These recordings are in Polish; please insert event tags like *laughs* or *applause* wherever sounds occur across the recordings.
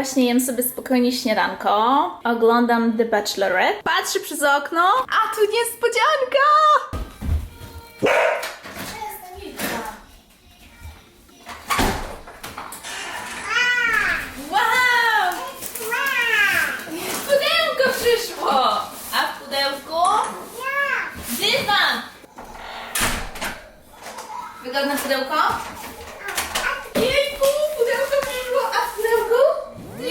Właśnie jem sobie spokojnie śniadanko. Oglądam The Bachelorette. Patrzę przez okno. A tu niespodzianka! Wow! Pudełko przyszło! A w pudełku? Dywan! Wygodne pudełko? You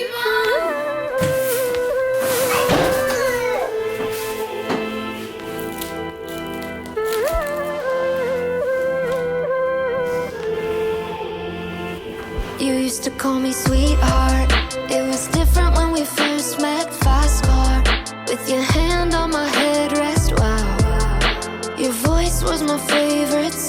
used to call me sweetheart. It was different when we first met. Fast car with your hand on my headrest. Wow, your voice was my favorite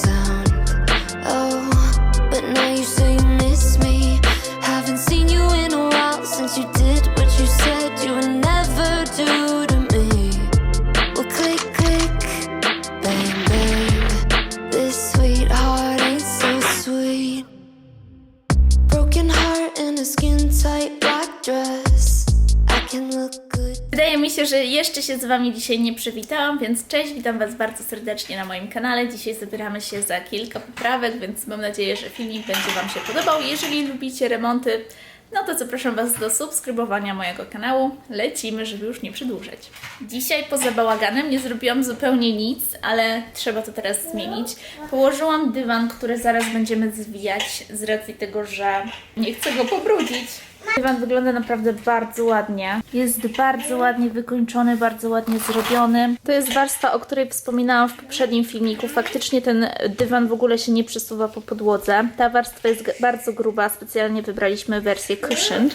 Wami dzisiaj nie przywitałam, więc cześć, witam Was bardzo serdecznie na moim kanale. Dzisiaj zabieramy się za kilka poprawek, więc mam nadzieję, że filmik będzie Wam się podobał. Jeżeli lubicie remonty, no to zapraszam Was do subskrybowania mojego kanału. Lecimy, żeby już nie przedłużać. Dzisiaj poza bałaganem nie zrobiłam zupełnie nic, ale trzeba to teraz zmienić. Położyłam dywan, który zaraz będziemy zwijać z racji tego, że nie chcę go pobrudzić. Dywan wygląda naprawdę bardzo ładnie. Jest bardzo ładnie wykończony, bardzo ładnie zrobiony. To jest warstwa, o której wspominałam w poprzednim filmiku. Faktycznie ten dywan w ogóle się nie przesuwa po podłodze. Ta warstwa jest bardzo gruba, specjalnie wybraliśmy wersję cushioned.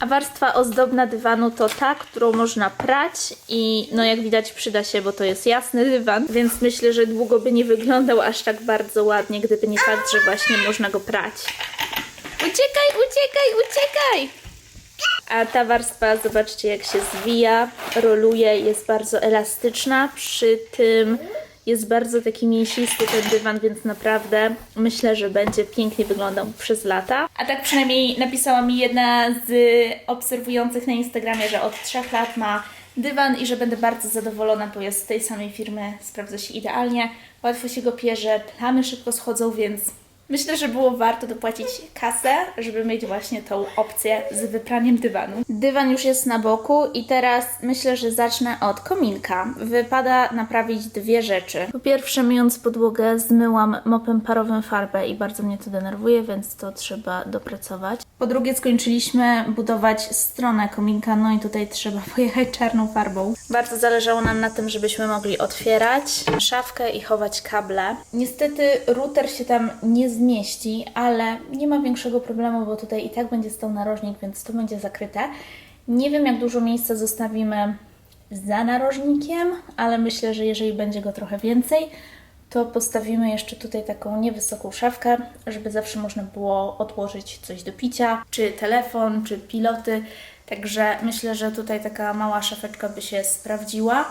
A warstwa ozdobna dywanu to ta, którą można prać i no jak widać przyda się, bo to jest jasny dywan, więc myślę, że długo by nie wyglądał aż tak bardzo ładnie, gdyby nie fakt, że właśnie można go prać. Uciekaj, uciekaj, uciekaj! A ta warstwa, zobaczcie jak się zwija, roluje, jest bardzo elastyczna, przy tym jest bardzo taki mięsisty ten dywan, więc naprawdę myślę, że będzie pięknie wyglądał przez lata. A tak przynajmniej napisała mi jedna z obserwujących na Instagramie, że od trzech lat ma dywan i że będę bardzo zadowolona, bo jest z tej samej firmy, sprawdza się idealnie, łatwo się go pierze, plamy szybko schodzą, więc Myślę, że było warto dopłacić kasę, żeby mieć właśnie tą opcję z wypraniem dywanu. Dywan już jest na boku i teraz myślę, że zacznę od kominka. Wypada naprawić dwie rzeczy. Po pierwsze, myjąc podłogę, zmyłam mopem parowym farbę i bardzo mnie to denerwuje, więc to trzeba dopracować. Po drugie, skończyliśmy budować stronę kominka, no i tutaj trzeba *laughs* pojechać czarną farbą. Bardzo zależało nam na tym, żebyśmy mogli otwierać szafkę i chować kable. Niestety router się tam nie zmieści, ale nie ma większego problemu, bo tutaj i tak będzie stał narożnik, więc to będzie zakryte. Nie wiem, jak dużo miejsca zostawimy za narożnikiem, ale myślę, że jeżeli będzie go trochę więcej, to postawimy jeszcze tutaj taką niewysoką szafkę, żeby zawsze można było odłożyć coś do picia, czy telefon, czy piloty. Także myślę, że tutaj taka mała szafeczka by się sprawdziła,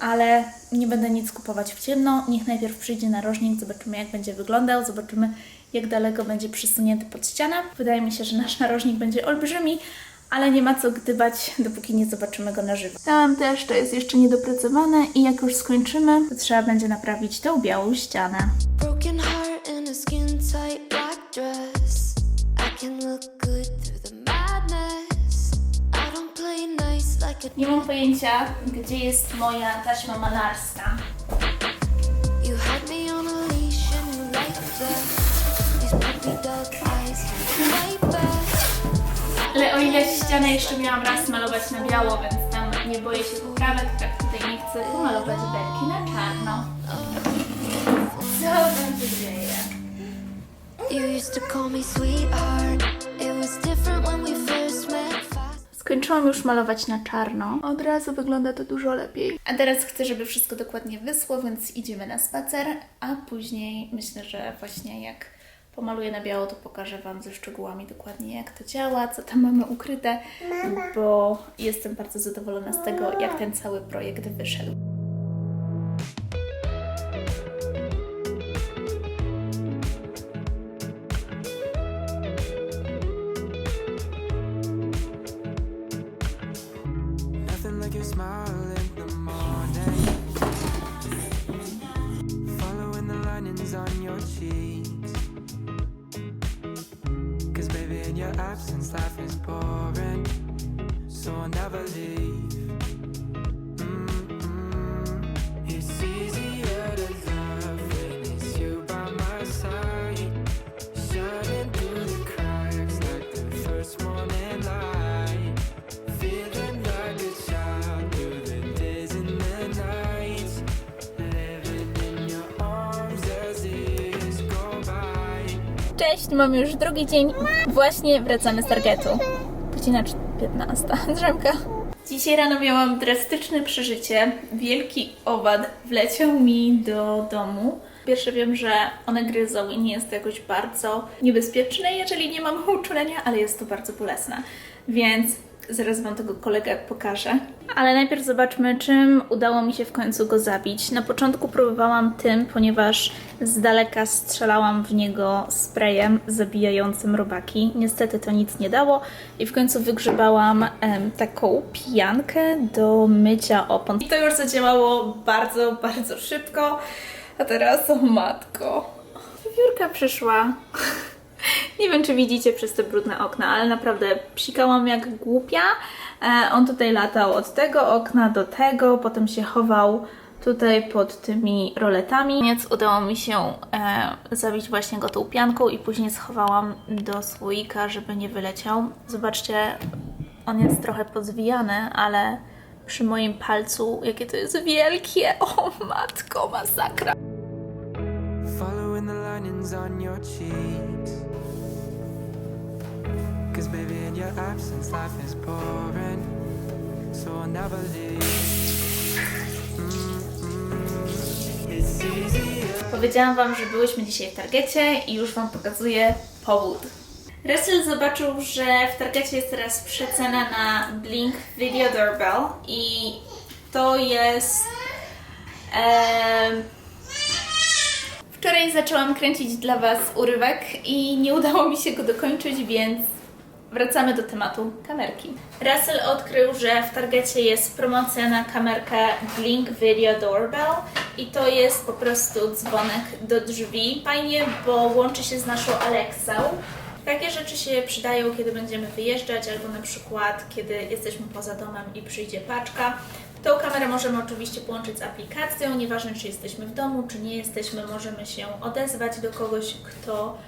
ale nie będę nic kupować w ciemno. Niech najpierw przyjdzie narożnik, zobaczymy jak będzie wyglądał, zobaczymy jak daleko będzie przysunięty pod ścianę. Wydaje mi się, że nasz narożnik będzie olbrzymi, ale nie ma co gdybać, dopóki nie zobaczymy go na żywo. Tam też to jest jeszcze niedopracowane i jak już skończymy, to trzeba będzie naprawić tą białą ścianę. Nie mam pojęcia, gdzie jest moja taśma malarska. You Ale o ile ścianę jeszcze miałam raz malować na biało, więc tam nie boję się poprawek, tak tutaj nie chcę pomalować belki na czarno. Co tam się dzieje? You used to call me sweetheart. It was different when we first met. Fast Skończyłam już malować na czarno. Od razu wygląda to dużo lepiej. A teraz chcę, żeby wszystko dokładnie wyschło, więc idziemy na spacer, a później myślę, że właśnie jak pomaluję na biało, to pokażę Wam ze szczegółami dokładnie jak to działa, co tam mamy ukryte, bo jestem bardzo zadowolona z tego, jak ten cały projekt wyszedł. So I'll never leave. Cześć, mamy już drugi dzień. Właśnie wracamy z Targetu. Godzina 15. *laughs* Drzemka. Dzisiaj rano miałam drastyczne przeżycie. Wielki owad wleciał mi do domu. Pierwsze wiem, że one gryzą i nie jest to jakoś bardzo niebezpieczne, jeżeli nie mam uczulenia, ale jest to bardzo bolesne. Więc zaraz Wam tego kolegę pokażę. Ale najpierw zobaczmy, czym udało mi się w końcu go zabić. Na początku próbowałam tym, ponieważ z daleka strzelałam w niego sprayem zabijającym robaki. Niestety to nic nie dało i w końcu wygrzebałam em, taką pijankę do mycia opon. I to już zadziałało bardzo, bardzo szybko. A teraz, o matko, wiewiórka przyszła. Nie wiem, czy widzicie przez te brudne okna, ale naprawdę psikałam jak głupia. E, on tutaj latał od tego okna do tego, potem się chował tutaj pod tymi roletami. Więc udało mi się e, zabić właśnie go tą pianką i później schowałam do słoika, żeby nie wyleciał. Zobaczcie, on jest trochę pozwijany, ale przy moim palcu, jakie to jest wielkie. O matko, masakra. Absence, life is boring. So I'll never leave. Easier. Powiedziałam Wam, że byłyśmy dzisiaj w Targecie i już Wam pokazuję powód. Russell zobaczył, że w Targecie jest teraz przecena na Blink Video Doorbell i to jest... em, Wczoraj zaczęłam kręcić dla Was urywek i nie udało mi się go dokończyć, więc wracamy do tematu kamerki. Russell odkrył, że w Targecie jest promocja na kamerkę Blink Video Doorbell i to jest po prostu dzwonek do drzwi. Fajnie, bo łączy się z naszą Alexą. Takie rzeczy się przydają, kiedy będziemy wyjeżdżać, albo na przykład, kiedy jesteśmy poza domem i przyjdzie paczka. Tą kamerę możemy oczywiście połączyć z aplikacją, nieważne czy jesteśmy w domu, czy nie jesteśmy, możemy się odezwać do kogoś, kto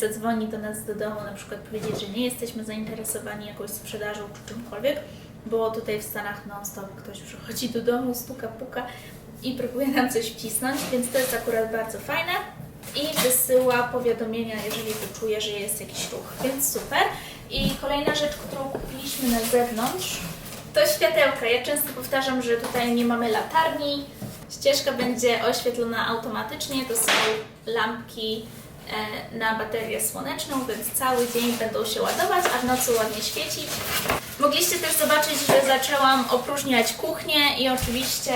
zadzwoni do nas do domu, na przykład powiedzieć, że nie jesteśmy zainteresowani jakąś sprzedażą czy czymkolwiek, bo tutaj w Stanach non-stop ktoś przychodzi do domu, stuka, puka i próbuje nam coś wcisnąć, więc to jest akurat bardzo fajne i wysyła powiadomienia, jeżeli wyczuje, że jest jakiś ruch, więc super. I kolejna rzecz, którą kupiliśmy na zewnątrz, to światełka. Ja często powtarzam, że tutaj nie mamy latarni. Ścieżka będzie oświetlona automatycznie. To są lampki e, na baterię słoneczną, więc cały dzień będą się ładować, a w nocy ładnie świecić. Mogliście też zobaczyć, że zaczęłam opróżniać kuchnię i oczywiście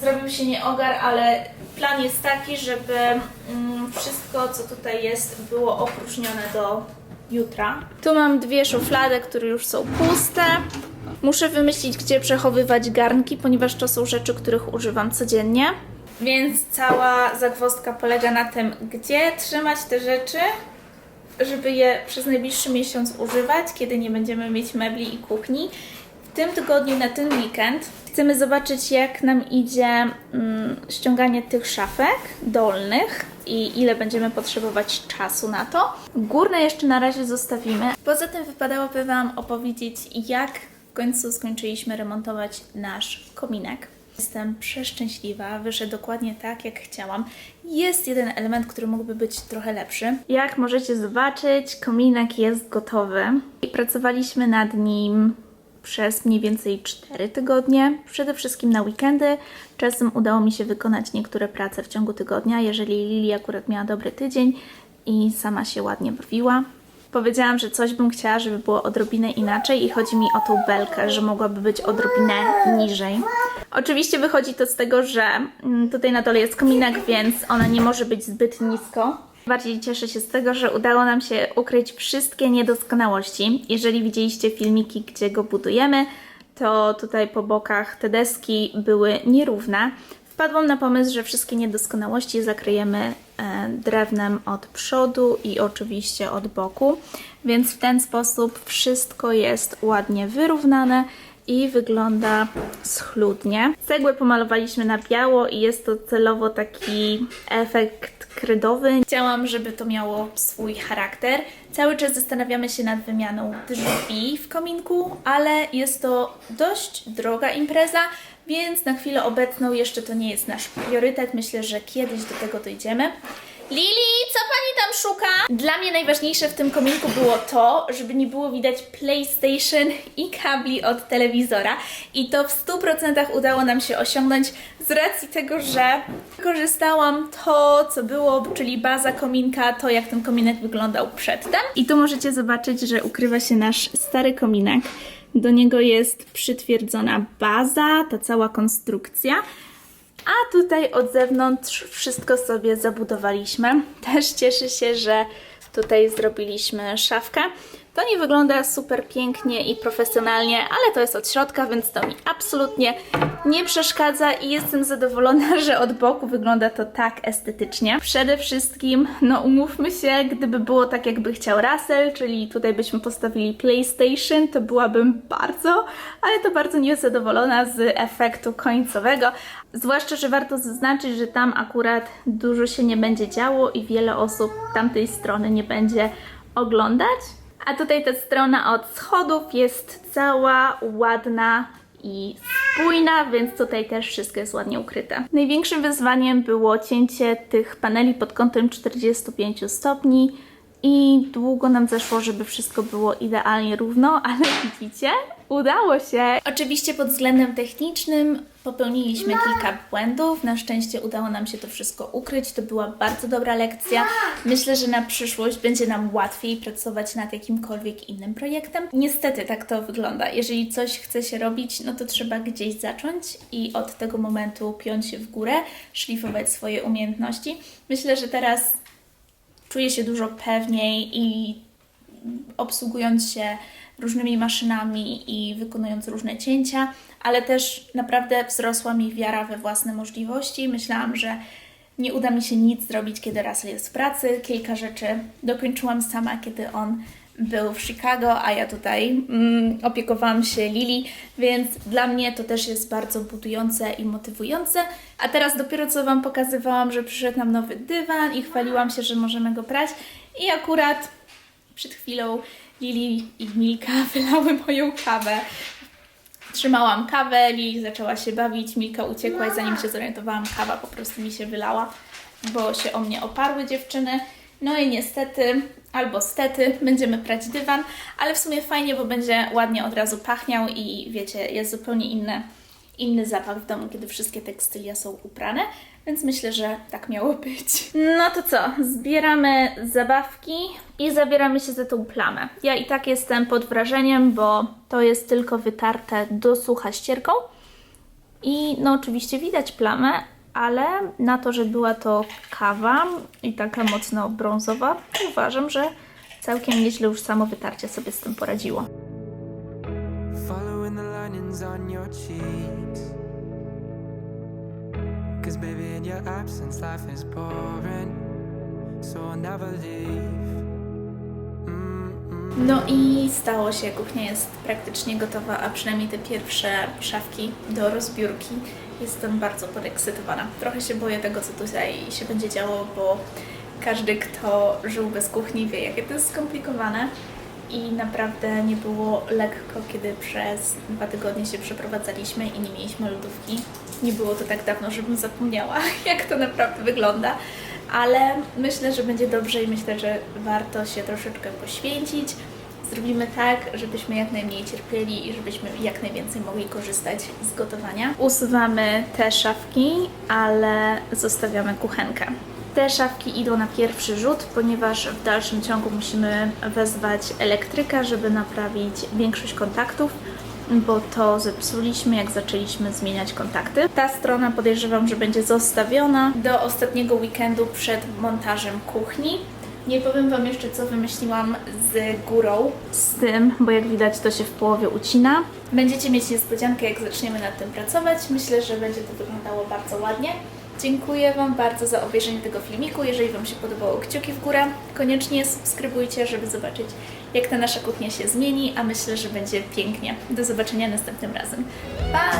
zrobił się nieogar, ale plan jest taki, żeby mm, wszystko, co tutaj jest, było opróżnione do jutra. Tu mam dwie szuflady, które już są puste. Muszę wymyślić, gdzie przechowywać garnki, ponieważ to są rzeczy, których używam codziennie. Więc cała zagwozdka polega na tym, gdzie trzymać te rzeczy, żeby je przez najbliższy miesiąc używać, kiedy nie będziemy mieć mebli i kuchni. W tym tygodniu, na ten weekend, chcemy zobaczyć, jak nam idzie mm, ściąganie tych szafek dolnych i ile będziemy potrzebować czasu na to. Górne jeszcze na razie zostawimy. Poza tym wypadałoby Wam opowiedzieć, jak w końcu skończyliśmy remontować nasz kominek. Jestem przeszczęśliwa, wyszedł dokładnie tak, jak chciałam. Jest jeden element, który mógłby być trochę lepszy. Jak możecie zobaczyć, kominek jest gotowy. I pracowaliśmy nad nim przez mniej więcej 4 tygodnie, przede wszystkim na weekendy. Czasem udało mi się wykonać niektóre prace w ciągu tygodnia, jeżeli Lili akurat miała dobry tydzień i sama się ładnie bawiła. Powiedziałam, że coś bym chciała, żeby było odrobinę inaczej i chodzi mi o tą belkę, że mogłaby być odrobinę niżej. Oczywiście wychodzi to z tego, że mm, tutaj na dole jest kominek, więc ona nie może być zbyt nisko. Bardziej cieszę się z tego, że udało nam się ukryć wszystkie niedoskonałości. Jeżeli widzieliście filmiki, gdzie go budujemy, to tutaj po bokach te deski były nierówne. Wpadłam na pomysł, że wszystkie niedoskonałości zakryjemy e, drewnem od przodu i oczywiście od boku, więc w ten sposób wszystko jest ładnie wyrównane i wygląda schludnie. Cegłę pomalowaliśmy na biało i jest to celowo taki efekt kredowy. Chciałam, żeby to miało swój charakter. Cały czas zastanawiamy się nad wymianą drzwi w kominku, ale jest to dość droga impreza, więc na chwilę obecną jeszcze to nie jest nasz priorytet. Myślę, że kiedyś do tego dojdziemy. Lili, co pani tam szuka? Dla mnie najważniejsze w tym kominku było to, żeby nie było widać PlayStation i kabli od telewizora. I to w 100% udało nam się osiągnąć z racji tego, że wykorzystałam to, co było, czyli baza kominka, to jak ten kominek wyglądał przedtem. I tu możecie zobaczyć, że ukrywa się nasz stary kominek. Do niego jest przytwierdzona baza, ta cała konstrukcja. A tutaj od zewnątrz wszystko sobie zabudowaliśmy. Też cieszę się, że tutaj zrobiliśmy szafkę. To nie wygląda super pięknie i profesjonalnie, ale to jest od środka, więc to mi absolutnie nie przeszkadza i jestem zadowolona, *laughs* że od boku wygląda to tak estetycznie. Przede wszystkim, no umówmy się, gdyby było tak jakby chciał Russell, czyli tutaj byśmy postawili PlayStation, to byłabym bardzo, ale to bardzo niezadowolona z efektu końcowego. Zwłaszcza, że warto zaznaczyć, że tam akurat dużo się nie będzie działo i wiele osób tamtej strony nie będzie oglądać. A tutaj ta strona od schodów jest cała ładna i spójna, więc tutaj też wszystko jest ładnie ukryte. Największym wyzwaniem było cięcie tych paneli pod kątem 45 stopni i długo nam zeszło, żeby wszystko było idealnie równo, ale *laughs* widzicie, udało się. Oczywiście pod względem technicznym popełniliśmy kilka błędów. Na szczęście udało nam się to wszystko ukryć. To była bardzo dobra lekcja. Myślę, że na przyszłość będzie nam łatwiej pracować nad jakimkolwiek innym projektem. Niestety tak to wygląda. Jeżeli coś chce się robić, no to trzeba gdzieś zacząć i od tego momentu piąć się w górę, szlifować swoje umiejętności. Myślę, że teraz czuję się dużo pewniej i obsługując się różnymi maszynami i wykonując różne cięcia, ale też naprawdę wzrosła mi wiara we własne możliwości. Myślałam, że nie uda mi się nic zrobić, kiedy Russell jest w pracy. Kilka rzeczy dokończyłam sama, kiedy on był w Chicago, a ja tutaj mm, opiekowałam się Lili, więc dla mnie to też jest bardzo budujące i motywujące. A teraz dopiero co Wam pokazywałam, że przyszedł nam nowy dywan i chwaliłam się, że możemy go prać i akurat przed chwilą Lili i Milka *laughs* wylały moją kawę. Trzymałam kawę, Lili zaczęła się bawić, Milka uciekła i zanim się zorientowałam, kawa po prostu mi się wylała, bo się o mnie oparły dziewczyny. No i niestety, albo stety, będziemy prać dywan, ale w sumie fajnie, bo będzie ładnie od razu pachniał i wiecie, jest zupełnie inny, inny zapach w domu, kiedy wszystkie tekstylia są uprane, więc myślę, że tak miało być. No to co, zbieramy zabawki i zabieramy się za tą plamę. Ja i tak jestem pod wrażeniem, bo to jest tylko wytarte do sucha ścierką i no oczywiście widać plamę, ale na to, że była to kawa i taka mocno brązowa, uważam, że całkiem nieźle już samo wytarcie sobie z tym poradziło. Cause baby, in your absence, life is boring. So I'll never leave. No i stało się, kuchnia jest praktycznie gotowa, a przynajmniej te pierwsze szafki do rozbiórki. Jestem bardzo podekscytowana. Trochę się boję tego, co tutaj się będzie działo, bo każdy, kto żył bez kuchni, wie, jakie to jest skomplikowane. I naprawdę nie było lekko, kiedy przez dwa tygodnie się przeprowadzaliśmy i nie mieliśmy lodówki. Nie było to tak dawno, żebym zapomniała, *laughs* jak to naprawdę wygląda. Ale myślę, że będzie dobrze i myślę, że warto się troszeczkę poświęcić. Zrobimy tak, żebyśmy jak najmniej cierpieli i żebyśmy jak najwięcej mogli korzystać z gotowania. Usuwamy te szafki, ale zostawiamy kuchenkę. Te szafki idą na pierwszy rzut, ponieważ w dalszym ciągu musimy wezwać elektryka, żeby naprawić większość kontaktów, bo to zepsuliśmy, jak zaczęliśmy zmieniać kontakty. Ta strona podejrzewam, że będzie zostawiona do ostatniego weekendu przed montażem kuchni. Nie powiem Wam jeszcze, co wymyśliłam z górą, z tym, bo jak widać, to się w połowie ucina. Będziecie mieć niespodziankę, jak zaczniemy nad tym pracować. Myślę, że będzie to wyglądało bardzo ładnie. Dziękuję Wam bardzo za obejrzenie tego filmiku. Jeżeli Wam się podobało, kciuki w górę. Koniecznie subskrybujcie, żeby zobaczyć, jak ta nasza kuchnia się zmieni, a myślę, że będzie pięknie. Do zobaczenia następnym razem. Pa!